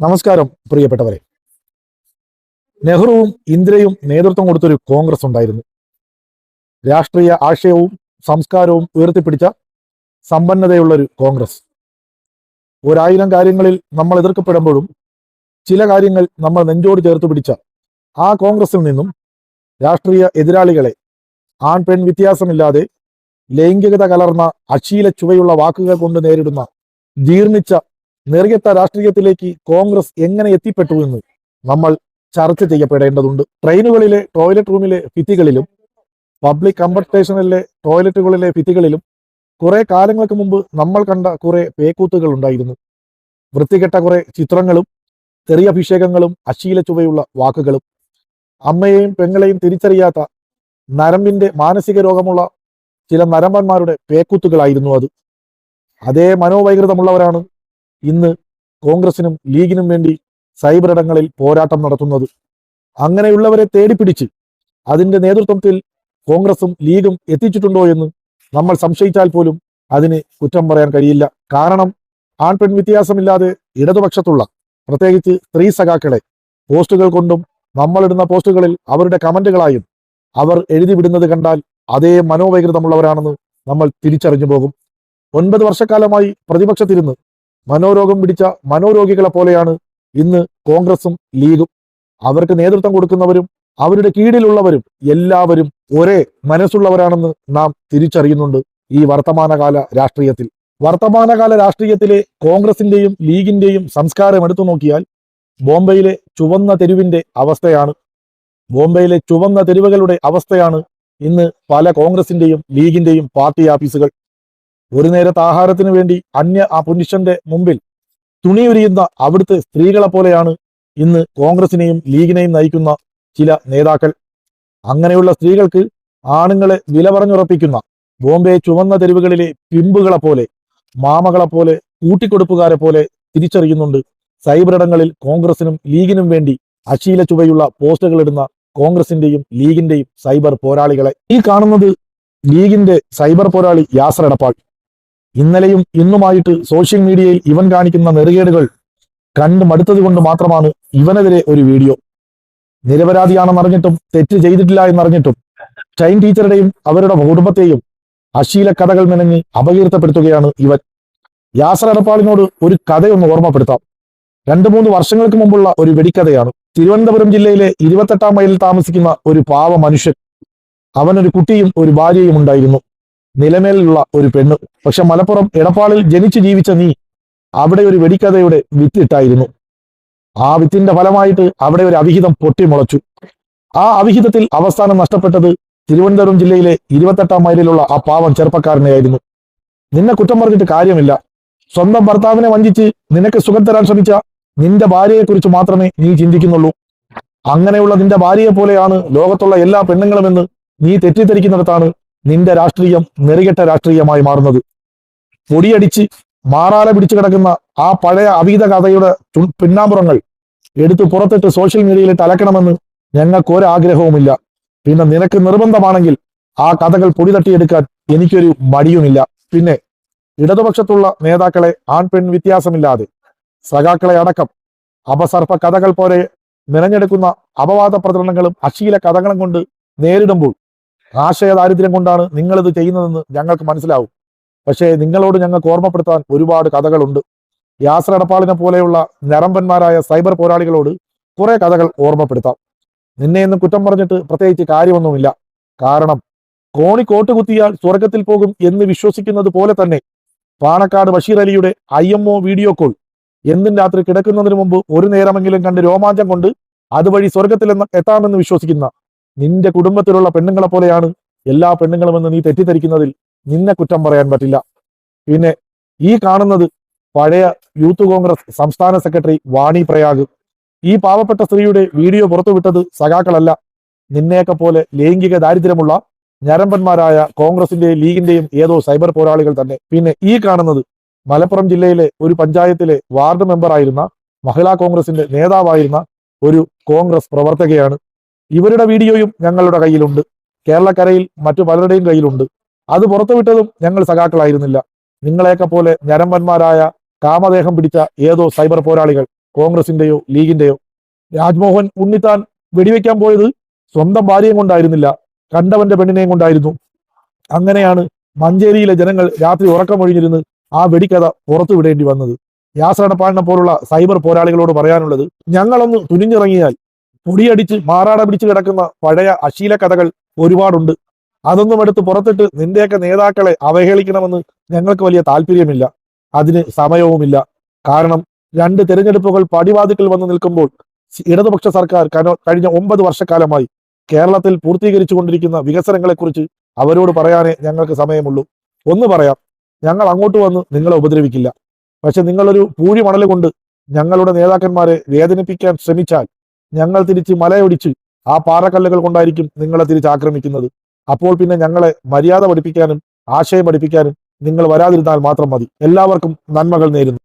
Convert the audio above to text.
നമസ്കാരം പ്രിയപ്പെട്ടവരെ. നെഹ്റുവും ഇന്ദിരയും നേതൃത്വം കൊടുത്തൊരു കോൺഗ്രസ് ഉണ്ടായിരുന്നു. രാഷ്ട്രീയ ആശയവും സംസ്കാരവും ഉയർത്തിപ്പിടിച്ച സമ്പന്നതയുള്ള ഒരു കോൺഗ്രസ്. ഒരായിരം കാര്യങ്ങളിൽ നമ്മൾ എതിർക്കപ്പെടുമ്പോഴും ചില കാര്യങ്ങൾ നമ്മൾ നെഞ്ചോട് ചേർത്ത് പിടിച്ച ആ കോൺഗ്രസിൽ നിന്നും രാഷ്ട്രീയ എതിരാളികളെ ആൺ പെൺ വ്യത്യാസമില്ലാതെ ലൈംഗികത കലർന്ന അശീല ചുവയുള്ള വാക്കുകൾ കൊണ്ട് നേരിടുന്ന ജീർണിച്ച നെറിയത്ത രാഷ്ട്രീയത്തിലേക്ക് കോൺഗ്രസ് എങ്ങനെ എത്തിപ്പെട്ടു എന്ന് നമ്മൾ ചർച്ച ചെയ്യപ്പെടേണ്ടതുണ്ട്. ട്രെയിനുകളിലെ ടോയ്ലറ്റ് റൂമിലെ ഭിത്തികളിലും പബ്ലിക് കമ്പർട്ടേഷനിലെ ടോയ്ലറ്റുകളിലെ ഭിത്തികളിലും കുറെ കാലങ്ങൾക്ക് മുമ്പ് നമ്മൾ കണ്ട കുറെ പേക്കൂത്തുകൾ ഉണ്ടായിരുന്നു. വൃത്തികെട്ട കുറെ ചിത്രങ്ങളും തെറിയഭിഷേകങ്ങളും അശീല ചുവയുള്ള വാക്കുകളും അമ്മയെയും പെങ്ങളെയും തിരിച്ചറിയാത്ത നരമ്പിന്റെ മാനസിക രോഗമുള്ള ചില നരമ്പന്മാരുടെ പേക്കൂത്തുകളായിരുന്നു അത്. അതേ മനോവൈകൃതമുള്ളവരാണ് ഇന്ന് കോൺഗ്രസിനും ലീഗിനും വേണ്ടി സൈബർ ഇടങ്ങളിൽ പോരാട്ടം നടത്തുന്നത്. അങ്ങനെയുള്ളവരെ തേടിപ്പിടിച്ച് അതിന്റെ നേതൃത്വത്തിൽ കോൺഗ്രസും ലീഗും എത്തിച്ചിട്ടുണ്ടോ എന്ന് നമ്മൾ സംശയിച്ചാൽ പോലും അതിന് കുറ്റം പറയാൻ കഴിയില്ല. കാരണം ആൺ പെൺ വ്യത്യാസമില്ലാതെ ഇടതുപക്ഷത്തുള്ള പ്രത്യേകിച്ച് സ്ത്രീ സഖാക്കളെ പോസ്റ്റുകൾ കൊണ്ടും നമ്മളിടുന്ന പോസ്റ്റുകളിൽ അവരുടെ കമന്റുകളായും അവർ എഴുതി വിടുന്നത് കണ്ടാൽ അതേ മനോവൈകൃതമുള്ളവരാണെന്ന് നമ്മൾ തിരിച്ചറിഞ്ഞു പോകും. ഒൻപത് വർഷക്കാലമായി പ്രതിപക്ഷത്തിരുന്ന് മനോരോഗം പിടിച്ച മനോരോഗികളെ പോലെയാണ് ഇന്ന് കോൺഗ്രസും ലീഗും. അവർക്ക് നേതൃത്വം കൊടുക്കുന്നവരും അവരുടെ കീഴിലുള്ളവരും എല്ലാവരും ഒരേ മനസ്സുള്ളവരാണെന്ന് നാം തിരിച്ചറിയുന്നുണ്ട് ഈ വർത്തമാനകാല രാഷ്ട്രീയത്തിൽ. വർത്തമാനകാല രാഷ്ട്രീയത്തിലെ കോൺഗ്രസിന്റെയും ലീഗിന്റെയും സംസ്കാരം എടുത്തു നോക്കിയാൽ ബോംബെയിലെ ചുവന്ന തെരുവിന്റെ അവസ്ഥയാണ്. ബോംബെയിലെ ചുവന്ന തെരുവുകളുടെ അവസ്ഥയാണ് ഇന്ന് പല കോൺഗ്രസിന്റെയും ലീഗിന്റെയും പാർട്ടി ഓഫീസുകൾ ഒരു നേരത്തെ ആഹാരത്തിന് വേണ്ടി അന്യ ആ പുരുഷന്റെ മുമ്പിൽ തുണിയുരിയുന്ന അവിടുത്തെ സ്ത്രീകളെ പോലെയാണ് ഇന്ന് കോൺഗ്രസിനെയും ലീഗിനെയും നയിക്കുന്ന ചില നേതാക്കൾ. അങ്ങനെയുള്ള സ്ത്രീകൾക്ക് ആണുങ്ങളെ വില പറഞ്ഞുറപ്പിക്കുന്ന ബോംബെ ചുവന്ന തെരുവുകളിലെ പിമ്പുകളെ പോലെ മാമകളെ പോലെ കൂട്ടിക്കൊടുപ്പുകാരെ പോലെ തിരിച്ചറിയുന്നുണ്ട്. സൈബർ ഇടങ്ങളിൽ കോൺഗ്രസിനും ലീഗിനും വേണ്ടി അശീല ചുവയുള്ള പോസ്റ്റുകൾ ഇടുന്ന കോൺഗ്രസിന്റെയും ലീഗിന്റെയും സൈബർ പോരാളികളെ. ഈ കാണുന്നത് ലീഗിന്റെ സൈബർ പോരാളി യാസർ എടപ്പാൾ. ഇന്നലെയും ഇന്നുമായിട്ട് സോഷ്യൽ മീഡിയയിൽ ഇവൻ കാണിക്കുന്ന നെറുകേടുകൾ കണ്ടു മടുത്തത് കൊണ്ട് മാത്രമാണ് ഇവനെതിരെ ഒരു വീഡിയോ. നിരപരാധിയാണെന്നറിഞ്ഞിട്ടും തെറ്റ് ചെയ്തിട്ടില്ല എന്നറിഞ്ഞിട്ടും ചൈൻ ടീച്ചറുടെയും അവരുടെ കുടുംബത്തെയും അശീല കഥകൾ മെനഞ്ഞ് അപകീർത്തപ്പെടുത്തുകയാണ് ഇവൻ. യാസർ എടപ്പാളിനോട് ഒരു കഥയൊന്ന് ഓർമ്മപ്പെടുത്താം. രണ്ടു മൂന്ന് വർഷങ്ങൾക്ക് മുമ്പുള്ള ഒരു വെടിക്കഥയാണ്. തിരുവനന്തപുരം ജില്ലയിലെ ഇരുപത്തെട്ടാം മൈലിൽ താമസിക്കുന്ന ഒരു പാവ മനുഷ്യൻ. അവനൊരു കുട്ടിയും ഒരു ഭാര്യയും ഉണ്ടായിരുന്നു. നിലമേലുള്ള ഒരു പെണ്ണ്. പക്ഷെ മലപ്പുറം എടപ്പാളിൽ ജനിച്ചു ജീവിച്ച നീ അവിടെ ഒരു വെടിക്കഥയുടെ വിത്തിട്ടായിരുന്നു ആ വിത്തിന്റെ ഫലമായിട്ട് അവിടെ ഒരു അവിഹിതം പൊട്ടിമുളച്ചു ആ അവിഹിതത്തിൽ അവസാനം നഷ്ടപ്പെട്ടത് തിരുവനന്തപുരം ജില്ലയിലെ ഇരുപത്തെട്ടാം മൈലിലുള്ള ആ പാവം ചെറുപ്പക്കാരനെയായിരുന്നു. നിന്നെ കുറ്റം പറഞ്ഞിട്ട് കാര്യമില്ല. സ്വന്തം ഭർത്താവിനെ വഞ്ചിച്ച് നിനക്ക് സുഖം തരാൻ ശ്രമിച്ച നിന്റെ ഭാര്യയെക്കുറിച്ച് മാത്രമേ നീ ചിന്തിക്കുന്നുള്ളൂ. അങ്ങനെയുള്ള നിന്റെ ഭാര്യയെ പോലെയാണ് ലോകത്തുള്ള എല്ലാ പെണ്ണുങ്ങളുമെന്ന് നീ തെറ്റിദ്ധരിക്കുന്നിടത്താണ് നിന്റെ രാഷ്ട്രീയം നെറികെട്ട രാഷ്ട്രീയമായി മാറുന്നത്. പൊടിയടിച്ച് മാറാല പിടിച്ചു കിടക്കുന്ന ആ പഴയ അവീത കഥയുടെ പിന്നാമ്പുറങ്ങൾ എടുത്ത് പുറത്തിട്ട് സോഷ്യൽ മീഡിയയിലിട്ട് അലക്കണമെന്ന് ഞങ്ങൾക്ക് ഒരാഗ്രഹവുമില്ല പിന്നെ നിനക്ക് നിർബന്ധമാണെങ്കിൽ ആ കഥകൾ പൊടി തട്ടിയെടുക്കാൻ എനിക്കൊരു മടിയുമില്ല. പിന്നെ ഇടതുപക്ഷത്തുള്ള നേതാക്കളെ ആൺ പെൺ വ്യത്യാസമില്ലാതെ സഖാക്കളെ അടക്കം അപസർപ്പ കഥകൾ പോലെ നിറഞ്ഞെടുക്കുന്ന അപവാദ പ്രചരണങ്ങളും അശ്ലീല കഥകളും കൊണ്ട് നേരിടുമ്പോൾ ആശയ ദാരിദ്ര്യം കൊണ്ടാണ് നിങ്ങളിത് ചെയ്യുന്നതെന്ന് ഞങ്ങൾക്ക് മനസ്സിലാവും. പക്ഷേ നിങ്ങളോട് ഞങ്ങൾക്ക് ഓർമ്മപ്പെടുത്താൻ ഒരുപാട് കഥകളുണ്ട്. യാസർ എടപ്പാളിനെ പോലെയുള്ള ഞരമ്പന്മാരായ സൈബർ പോരാളികളോട് കുറെ കഥകൾ ഓർമ്മപ്പെടുത്താം. നിന്നെ കുറ്റം പറഞ്ഞിട്ട് പ്രത്യേകിച്ച് കാര്യമൊന്നുമില്ല. കാരണം കോണി കോട്ടുകുത്തിയാൽ സ്വർഗത്തിൽ പോകും എന്ന് വിശ്വസിക്കുന്നത് പോലെ തന്നെ പാണക്കാട് ബഷീർ അലിയുടെ I M O video call എന്നും രാത്രി കിടക്കുന്നതിന് മുമ്പ് ഒരു നേരമെങ്കിലും കണ്ട് രോമാഞ്ചം കൊണ്ട് അതുവഴി സ്വർഗത്തിൽ എത്താമെന്ന് വിശ്വസിക്കുന്ന നിന്റെ കുടുംബത്തിലുള്ള പെണ്ണുങ്ങളെ പോലെയാണ് എല്ലാ പെണ്ണുങ്ങളുമെന്ന് നീ തെറ്റിദ്ധരിക്കുന്നതിൽ നിന്നെ കുറ്റം പറയാൻ പറ്റില്ല. പിന്നെ ഈ കാണുന്നത് പഴയ യൂത്ത് കോൺഗ്രസ് സംസ്ഥാന സെക്രട്ടറി വാണി പ്രയാഗ്. ഈ പാവപ്പെട്ട സ്ത്രീയുടെ വീഡിയോ പുറത്തുവിട്ടത് സഖാക്കളല്ല. നിന്നെയൊക്കെ പോലെ ലൈംഗിക ദാരിദ്ര്യമുള്ള ഞരമ്പന്മാരായ കോൺഗ്രസിന്റെയും ലീഗിന്റെയും ഏതോ സൈബർ പോരാളികൾ തന്നെ. പിന്നെ ഈ കാണുന്നത് മലപ്പുറം ജില്ലയിലെ ഒരു പഞ്ചായത്തിലെ വാർഡ് മെമ്പറായിരുന്ന മഹിളാ കോൺഗ്രസിന്റെ നേതാവായിരുന്ന ഒരു കോൺഗ്രസ് പ്രവർത്തകയാണ്. ഇവരുടെ വീഡിയോയും ഞങ്ങളുടെ കയ്യിലുണ്ട്. കേരളക്കരയിൽ മറ്റു പലരുടെയും കയ്യിലുണ്ട്. അത് പുറത്തുവിട്ടതും ഞങ്ങൾ സഖാക്കളായിരുന്നില്ല. നിങ്ങളെയൊക്കെ പോലെ ഞരമ്പന്മാരായ കാമദേഹം പിടിച്ച ഏതോ സൈബർ പോരാളികൾ കോൺഗ്രസിന്റെയോ ലീഗിന്റെയോ. രാജ്മോഹൻ ഉണ്ണിത്താൻ വെടിവെക്കാൻ പോയത് സ്വന്തം ഭാര്യയും കൊണ്ടായിരുന്നില്ല കണ്ടവന്റെ പെണ്ണിനെയും കൊണ്ടായിരുന്നു. അങ്ങനെയാണ് മഞ്ചേരിയിലെ ജനങ്ങൾ രാത്രി ഉറക്കമൊഴിഞ്ഞിരുന്ന് ആ വെടിക്കഥ പുറത്തുവിടേണ്ടി വന്നത്. യാസർ അടപ്പാടിനെ പോലുള്ള സൈബർ പോരാളികളോട് പറയാനുള്ളത് ഞങ്ങളൊന്ന് തുനിഞ്ഞിറങ്ങിയാൽ പൊടിയടിച്ച് മാറാട പിടിച്ച് കിടക്കുന്ന പഴയ അശീല കഥകൾ ഒരുപാടുണ്ട്. അതൊന്നും എടുത്ത് പുറത്തിട്ട് നിന്റെയൊക്കെ നേതാക്കളെ അവഹേളിക്കണമെന്ന് ഞങ്ങൾക്ക് വലിയ താല്പര്യമില്ല. അതിന് സമയവുമില്ല. കാരണം രണ്ട് തെരഞ്ഞെടുപ്പുകൾ പടിവാതിക്കൽ വന്ന് നിൽക്കുമ്പോൾ ഇടതുപക്ഷ സർക്കാർ കഴിഞ്ഞ ഒമ്പത് വർഷക്കാലമായി കേരളത്തിൽ പൂർത്തീകരിച്ചുകൊണ്ടിരിക്കുന്ന വികസനങ്ങളെക്കുറിച്ച് അവരോട് പറയാനേ ഞങ്ങൾക്ക് സമയമുള്ളൂ. ഒന്ന് പറയാം ഞങ്ങൾ അങ്ങോട്ട് വന്ന് നിങ്ങളെ ഉപദ്രവിക്കില്ല. പക്ഷെ നിങ്ങളൊരു പൂഴി മണൽ കൊണ്ട് ഞങ്ങളുടെ നേതാക്കന്മാരെ വേദനിപ്പിക്കാൻ ശ്രമിച്ചാൽ ഞങ്ങൾ തിരിച്ച് മലയൊടിച്ച് ആ പാറക്കല്ലുകൾ കൊണ്ടായിരിക്കും നിങ്ങളെ തിരിച്ച് ആക്രമിക്കുന്നത്. അപ്പോൾ പിന്നെ ഞങ്ങളെ മര്യാദ പഠിപ്പിക്കാനും ആശയം പഠിപ്പിക്കാനും നിങ്ങൾ വരാതിരുന്നാൽ മാത്രം മതി. എല്ലാവർക്കും നന്മകൾ നേരുന്നു.